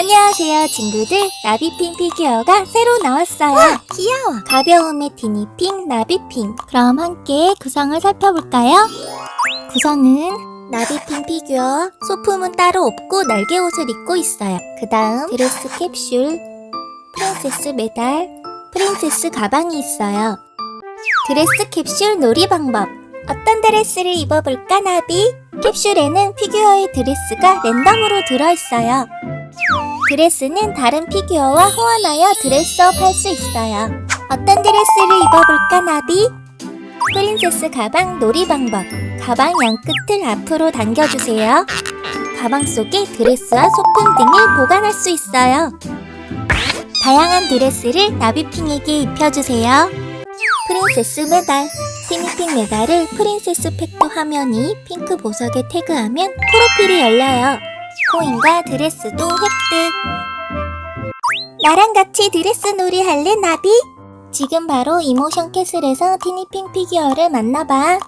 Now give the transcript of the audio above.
안녕하세요 친구들. 나비핑 피규어가 새로 나왔어요. 귀여워. 가벼움의 티니핑 나비핑. 그럼 함께 구성을 살펴볼까요? 구성은 나비핑 피규어 소품은 따로 없고 날개 옷을 입고 있어요. 그 다음 드레스 캡슐 프린세스 메달 프린세스 가방이 있어요. 드레스 캡슐 놀이 방법. 어떤 드레스를 입어볼까 나비? 캡슐에는 피규어의 드레스가 랜덤으로 들어있어요 드레스는 다른 피규어와 호환하여 드레스업 할 수 있어요. 어떤 드레스를 입어볼까, 나비? 프린세스 가방 놀이 방법. 가방 양끝을 앞으로 당겨주세요. 가방 속에 드레스와 소품 등을 보관할 수 있어요. 다양한 드레스를 나비핑에게 입혀주세요. 프린세스 메달. 티니핑 메달을 프린세스 팩트 화면이 핑크 보석에 태그하면 프로필이 열려요. 코인과 드레스도 획득. 나랑 같이 드레스 놀이 할래, 나비? 지금 바로 이모션 캐슬에서 티니핑 피규어를 만나봐.